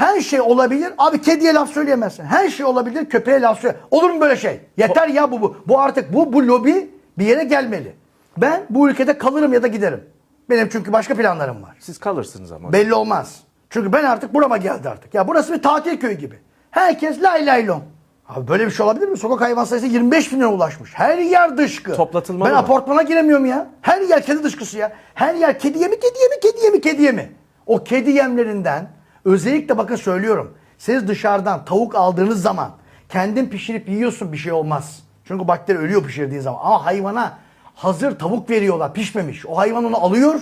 Her şey olabilir. Abi kediye laf söyleyemezsin. Her şey olabilir. Köpeğe laf söyle. Olur mu böyle şey? Yeter ya bu bu. Bu artık bu bu lobi bir yere gelmeli. Ben bu ülkede kalırım ya da giderim. Benim çünkü başka planlarım var. Siz kalırsınız ama. Belli olmaz. Çünkü ben artık burama geldi artık. Ya burası bir tatil köyü gibi. Herkes lay lay lom. Abi böyle bir şey olabilir mi? Sokak hayvan sayısı 25 bine ulaşmış. Her yer dışkı. Toplatılmalı Ben mı? apartmana giremiyorum ya. Her yer kedi dışkısı ya. Her yer kedi yemi, kedi yemi, kedi yemi, kedi yemi. O kedi yemlerinden özellikle bakın söylüyorum. Siz dışarıdan tavuk aldığınız zaman kendin pişirip yiyorsun bir şey olmaz. Çünkü bakteri ölüyor pişirdiği zaman. Ama hayvana hazır tavuk veriyorlar pişmemiş. O hayvan onu alıyor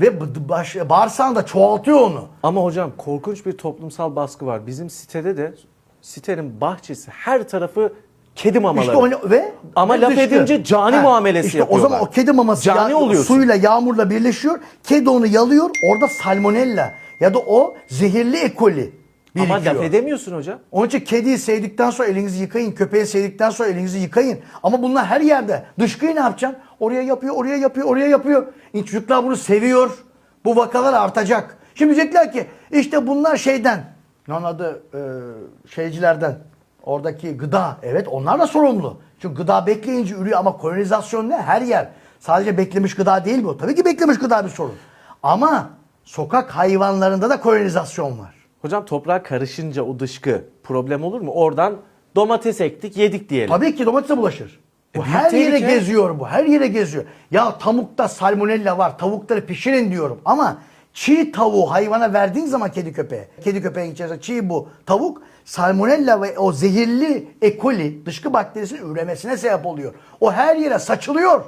ve baş, bağırsağında çoğaltıyor onu. Ama hocam korkunç bir toplumsal baskı var. Bizim sitede de sitenin bahçesi her tarafı kedi mamaları. İşte o ne- ve Ama laf dışkı. edince cani Ha, muamelesi işte yapıyorlar. O zaman o kedi maması Cani ya- oluyorsun. suyla yağmurla birleşiyor. Kedi onu yalıyor. Orada salmonella ya da o zehirli E. coli Ama birikiyor. laf edemiyorsun hocam. Onun için kediyi sevdikten sonra elinizi yıkayın. Köpeği sevdikten sonra elinizi yıkayın. Ama bunlar her yerde. Dışkıyı ne yapacaksın? Oraya yapıyor, oraya yapıyor, oraya yapıyor. E, Çocuklar bunu seviyor. Bu vakalar artacak. Şimdi diyecekler ki işte bunlar şeyden. Ne onun adı? Ee, şeycilerden. Oradaki gıda. Evet onlar da sorumlu. Çünkü gıda bekleyince ürüyor ama kolonizasyon ne? Her yer. Sadece beklemiş gıda değil bu. Tabii ki beklemiş gıda bir sorun. Ama sokak hayvanlarında da kolonizasyon var. Hocam toprağa karışınca o dışkı problem olur mu? Oradan domates ektik yedik diyelim. Tabii ki domatese bulaşır. Bu E, büyük her yere tehlike. geziyor bu. Her yere geziyor. Ya tavukta salmonella var. Tavukları pişirin diyorum. Ama çiğ tavuğu hayvana verdiğin zaman kedi köpeğe. Kedi köpeğin içerisinde çiğ bu tavuk salmonella ve o zehirli E. coli dışkı bakterisinin üremesine sebep oluyor. O her yere saçılıyor.